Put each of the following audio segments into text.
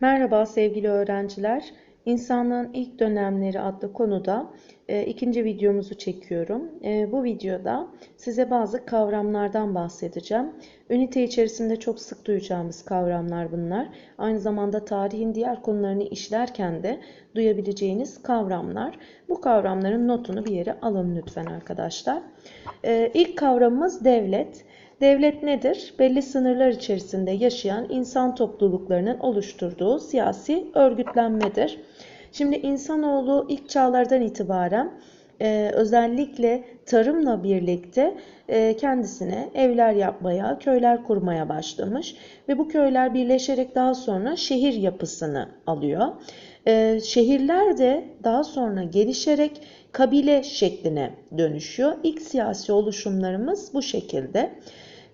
Merhaba sevgili öğrenciler. İnsanlığın ilk dönemleri adlı konuda e, ikinci videomuzu çekiyorum. E, bu videoda size bazı kavramlardan bahsedeceğim. Ünite içerisinde çok sık duyacağımız kavramlar bunlar. Aynı zamanda tarihin diğer konularını işlerken de duyabileceğiniz kavramlar. Bu kavramların notunu bir yere alın lütfen arkadaşlar. E, ilk kavramımız devlet. Nedir? Belli sınırlar içerisinde yaşayan insan topluluklarının oluşturduğu siyasi örgütlenmedir. Şimdi insanoğlu ilk çağlardan itibaren e, özellikle tarımla birlikte e, kendisine evler yapmaya, köyler kurmaya başlamış ve bu köyler birleşerek daha sonra şehir yapısını alıyor. E, şehirler de daha sonra gelişerek kabile şekline dönüşüyor. İlk siyasi oluşumlarımız bu şekilde.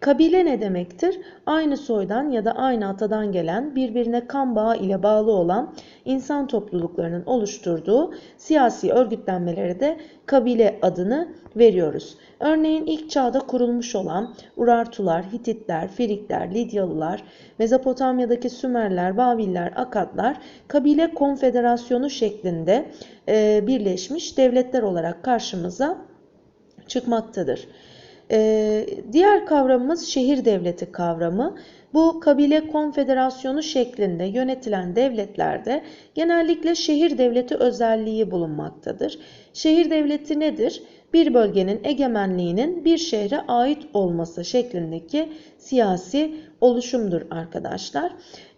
Kabile ne demektir? Aynı soydan ya da aynı atadan gelen birbirine kan bağı ile bağlı olan insan topluluklarının oluşturduğu siyasi örgütlenmelere de kabile adını veriyoruz. Örneğin ilk çağda kurulmuş olan Urartular, Hititler, Frikler, Lidyalılar, Mezopotamya'daki Sümerler, Babiller, Akatlar kabile konfederasyonu şeklinde e, birleşmiş devletler olarak karşımıza çıkmaktadır. Ee, diğer kavramımız şehir devleti kavramı. Bu kabile konfederasyonu şeklinde yönetilen devletlerde genellikle şehir devleti özelliği bulunmaktadır. Şehir devleti nedir? Bir bölgenin egemenliğinin bir şehre ait olması şeklindeki siyasi oluşumdur arkadaşlar.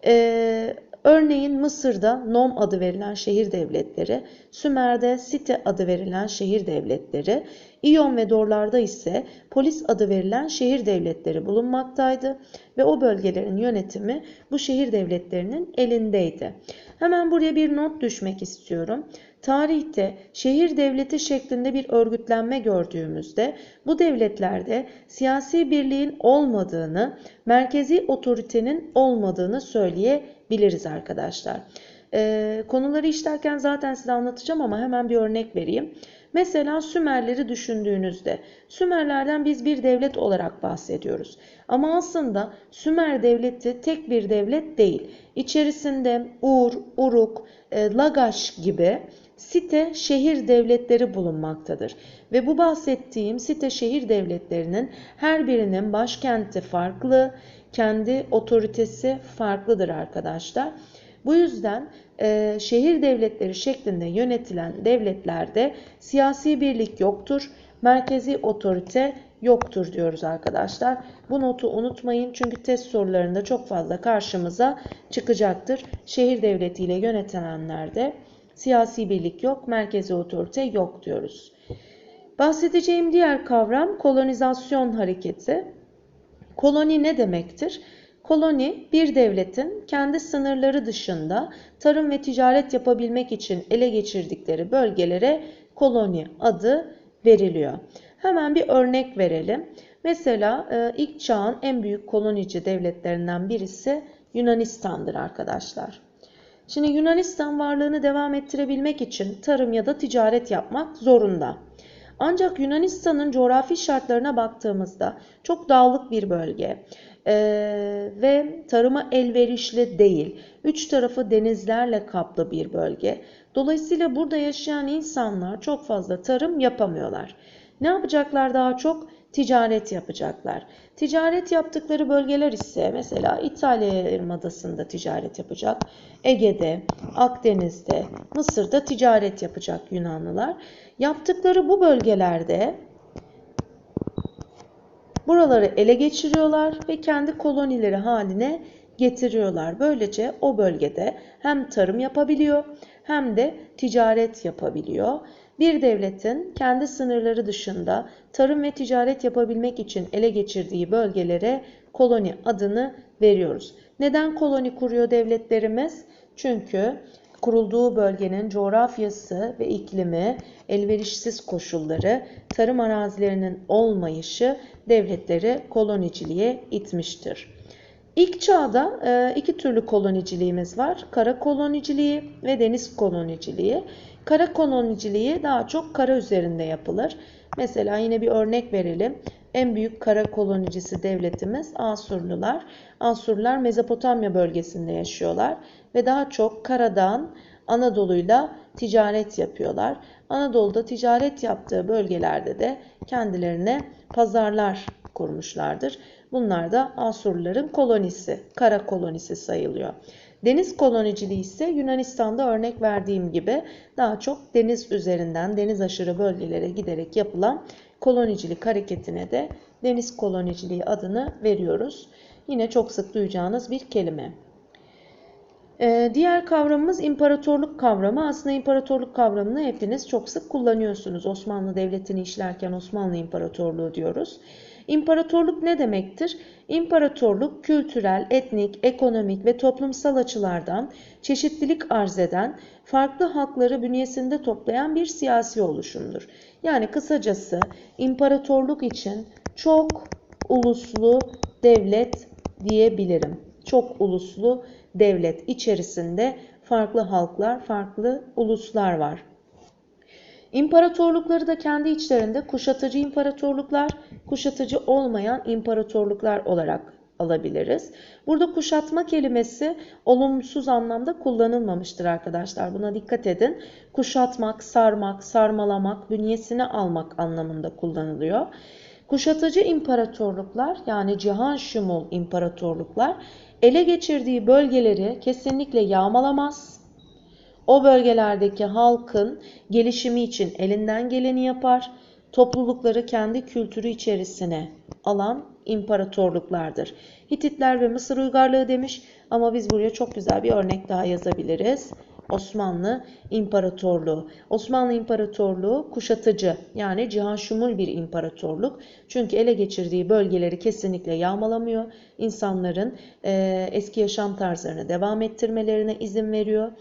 Ee, Örneğin Mısır'da Nom adı verilen şehir devletleri, Sümer'de Site adı verilen şehir devletleri, İyon ve Dorlar'da ise Polis adı verilen şehir devletleri bulunmaktaydı ve o bölgelerin yönetimi bu şehir devletlerinin elindeydi. Hemen buraya bir not düşmek istiyorum. Tarihte şehir devleti şeklinde bir örgütlenme gördüğümüzde bu devletlerde siyasi birliğin olmadığını, merkezi otoritenin olmadığını söyleyebiliriz arkadaşlar. Ee, konuları işlerken zaten size anlatacağım ama hemen bir örnek vereyim. Mesela Sümerleri düşündüğünüzde Sümerlerden biz bir devlet olarak bahsediyoruz. Ama aslında Sümer devleti tek bir devlet değil. İçerisinde Ur, Uruk, e, Lagaş gibi site şehir devletleri bulunmaktadır. Ve bu bahsettiğim site şehir devletlerinin her birinin başkenti farklı, kendi otoritesi farklıdır arkadaşlar. Bu yüzden e, şehir devletleri şeklinde yönetilen devletlerde siyasi birlik yoktur, merkezi otorite yoktur diyoruz arkadaşlar. Bu notu unutmayın çünkü test sorularında çok fazla karşımıza çıkacaktır. Şehir devletiyle yönetilenlerde siyasi birlik yok, merkezi otorite yok diyoruz. Bahsedeceğim diğer kavram kolonizasyon hareketi. Koloni ne demektir? Koloni bir devletin kendi sınırları dışında tarım ve ticaret yapabilmek için ele geçirdikleri bölgelere koloni adı veriliyor. Hemen bir örnek verelim. Mesela e, ilk çağın en büyük kolonici devletlerinden birisi Yunanistan'dır arkadaşlar. Şimdi Yunanistan varlığını devam ettirebilmek için tarım ya da ticaret yapmak zorunda. Ancak Yunanistan'ın coğrafi şartlarına baktığımızda çok dağlık bir bölge e, ve tarıma elverişli değil. Üç tarafı denizlerle kaplı bir bölge. Dolayısıyla burada yaşayan insanlar çok fazla tarım yapamıyorlar. Ne yapacaklar daha çok? Ticaret yapacaklar. Ticaret yaptıkları bölgeler ise mesela İtalya Yarımadası'nda ticaret yapacak. Ege'de, Akdeniz'de, Mısır'da ticaret yapacak Yunanlılar. Yaptıkları bu bölgelerde buraları ele geçiriyorlar ve kendi kolonileri haline getiriyorlar. Böylece o bölgede hem tarım yapabiliyor hem de ticaret yapabiliyor. Bir devletin kendi sınırları dışında tarım ve ticaret yapabilmek için ele geçirdiği bölgelere koloni adını veriyoruz. Neden koloni kuruyor devletlerimiz? Çünkü kurulduğu bölgenin coğrafyası ve iklimi, elverişsiz koşulları, tarım arazilerinin olmayışı devletleri koloniciliğe itmiştir. İlk çağda e, iki türlü koloniciliğimiz var. Kara koloniciliği ve deniz koloniciliği. Kara koloniciliği daha çok kara üzerinde yapılır. Mesela yine bir örnek verelim. En büyük kara kolonicisi devletimiz Asurlular. Asurlular Mezopotamya bölgesinde yaşıyorlar ve daha çok karadan Anadolu'yla ticaret yapıyorlar. Anadolu'da ticaret yaptığı bölgelerde de kendilerine pazarlar kurmuşlardır. Bunlar da Asurluların kolonisi, kara kolonisi sayılıyor. Deniz koloniciliği ise Yunanistan'da örnek verdiğim gibi daha çok deniz üzerinden deniz aşırı bölgelere giderek yapılan kolonicilik hareketine de deniz koloniciliği adını veriyoruz. Yine çok sık duyacağınız bir kelime. Ee, diğer kavramımız imparatorluk kavramı. Aslında imparatorluk kavramını hepiniz çok sık kullanıyorsunuz. Osmanlı Devleti'ni işlerken Osmanlı İmparatorluğu diyoruz. İmparatorluk ne demektir? İmparatorluk kültürel, etnik, ekonomik ve toplumsal açılardan çeşitlilik arz eden, farklı halkları bünyesinde toplayan bir siyasi oluşumdur. Yani kısacası imparatorluk için çok uluslu devlet diyebilirim. Çok uluslu devlet içerisinde farklı halklar, farklı uluslar var. İmparatorlukları da kendi içlerinde kuşatıcı imparatorluklar, kuşatıcı olmayan imparatorluklar olarak alabiliriz. Burada kuşatma kelimesi olumsuz anlamda kullanılmamıştır arkadaşlar. Buna dikkat edin. Kuşatmak, sarmak, sarmalamak, bünyesine almak anlamında kullanılıyor. Kuşatıcı imparatorluklar yani cihan şumul imparatorluklar ele geçirdiği bölgeleri kesinlikle yağmalamaz. O bölgelerdeki halkın gelişimi için elinden geleni yapar. Toplulukları kendi kültürü içerisine alan imparatorluklardır. Hititler ve Mısır uygarlığı demiş ama biz buraya çok güzel bir örnek daha yazabiliriz. Osmanlı İmparatorluğu. Osmanlı İmparatorluğu kuşatıcı yani cihan şumul bir imparatorluk. Çünkü ele geçirdiği bölgeleri kesinlikle yağmalamıyor. İnsanların e, eski yaşam tarzlarını devam ettirmelerine izin veriyor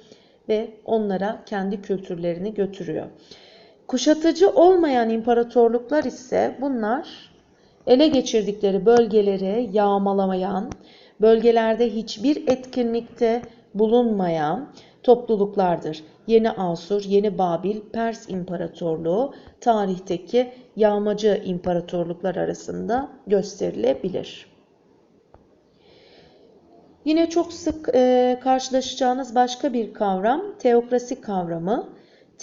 ve onlara kendi kültürlerini götürüyor. Kuşatıcı olmayan imparatorluklar ise bunlar ele geçirdikleri bölgeleri yağmalamayan, bölgelerde hiçbir etkinlikte bulunmayan topluluklardır. Yeni Asur, Yeni Babil, Pers İmparatorluğu tarihteki yağmacı imparatorluklar arasında gösterilebilir. Yine çok sık e, karşılaşacağınız başka bir kavram teokrasi kavramı.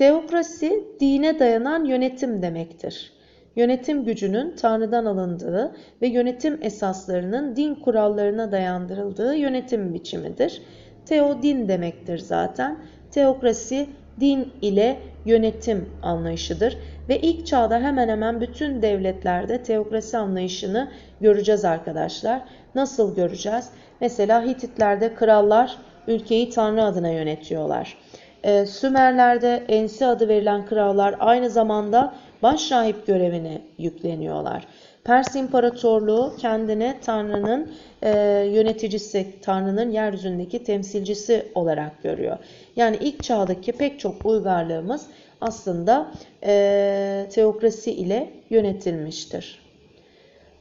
Teokrasi dine dayanan yönetim demektir. Yönetim gücünün Tanrı'dan alındığı ve yönetim esaslarının din kurallarına dayandırıldığı yönetim biçimidir. Teo din demektir zaten. Teokrasi din ile yönetim anlayışıdır ve ilk çağda hemen hemen bütün devletlerde teokrasi anlayışını göreceğiz arkadaşlar. Nasıl göreceğiz? Mesela Hititlerde krallar ülkeyi Tanrı adına yönetiyorlar. Ee, Sümerlerde Ensi adı verilen krallar aynı zamanda başrahip görevine yükleniyorlar. Pers İmparatorluğu kendine Tanrı'nın e, yöneticisi, Tanrı'nın yeryüzündeki temsilcisi olarak görüyor. Yani ilk çağdaki pek çok uygarlığımız aslında e, teokrasi ile yönetilmiştir.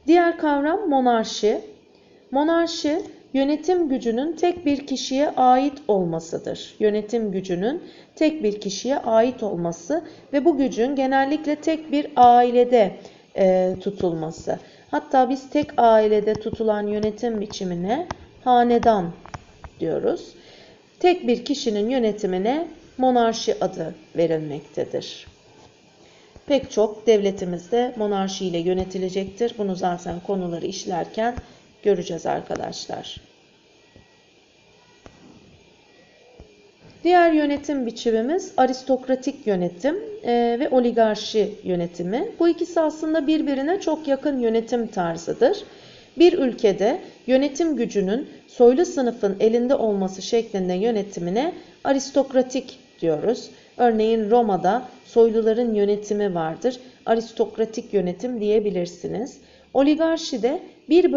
Diğer kavram monarşi. Monarşi yönetim gücünün tek bir kişiye ait olmasıdır. Yönetim gücünün tek bir kişiye ait olması ve bu gücün genellikle tek bir ailede e, tutulması. Hatta biz tek ailede tutulan yönetim biçimine hanedan diyoruz. Tek bir kişinin yönetimine monarşi adı verilmektedir. Pek çok devletimizde monarşi ile yönetilecektir. Bunu zaten konuları işlerken göreceğiz arkadaşlar. Diğer yönetim biçimimiz aristokratik yönetim e, ve oligarşi yönetimi. Bu ikisi aslında birbirine çok yakın yönetim tarzıdır. Bir ülkede yönetim gücünün soylu sınıfın elinde olması şeklinde yönetimine aristokratik diyoruz. Örneğin Roma'da soyluların yönetimi vardır. Aristokratik yönetim diyebilirsiniz. Oligarşi de bir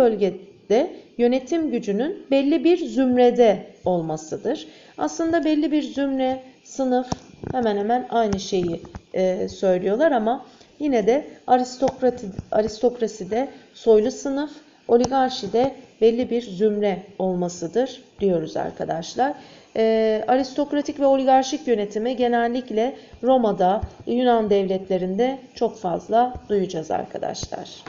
bölgede yönetim gücünün belli bir zümrede olmasıdır. Aslında belli bir zümre, sınıf hemen hemen aynı şeyi e, söylüyorlar ama yine de aristokrati, aristokraside soylu sınıf, oligarşide belli bir zümre olmasıdır diyoruz arkadaşlar. E, aristokratik ve oligarşik yönetimi genellikle Roma'da, Yunan devletlerinde çok fazla duyacağız arkadaşlar.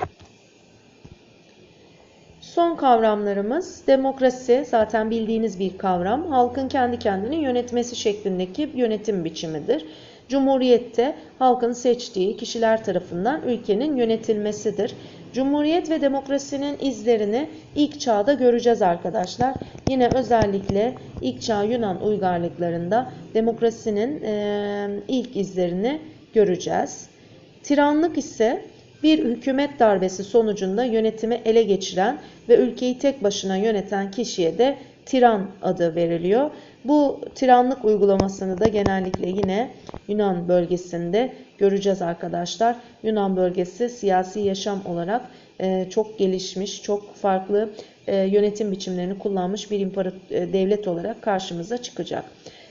Son kavramlarımız demokrasi zaten bildiğiniz bir kavram. Halkın kendi kendini yönetmesi şeklindeki yönetim biçimidir. Cumhuriyette halkın seçtiği kişiler tarafından ülkenin yönetilmesidir. Cumhuriyet ve demokrasinin izlerini ilk çağda göreceğiz arkadaşlar. Yine özellikle ilk çağ Yunan uygarlıklarında demokrasinin ilk izlerini göreceğiz. Tiranlık ise bir hükümet darbesi sonucunda yönetimi ele geçiren ve ülkeyi tek başına yöneten kişiye de tiran adı veriliyor. Bu tiranlık uygulamasını da genellikle yine Yunan bölgesinde göreceğiz arkadaşlar. Yunan bölgesi siyasi yaşam olarak e, çok gelişmiş, çok farklı e, yönetim biçimlerini kullanmış bir e, devlet olarak karşımıza çıkacak.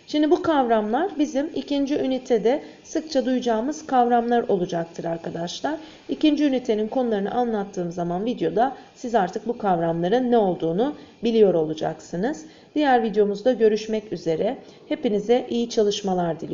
Şimdi bu kavramlar bizim ikinci ünitede sıkça duyacağımız kavramlar olacaktır arkadaşlar. İkinci ünitenin konularını anlattığım zaman videoda siz artık bu kavramların ne olduğunu biliyor olacaksınız. Diğer videomuzda görüşmek üzere. Hepinize iyi çalışmalar diliyorum.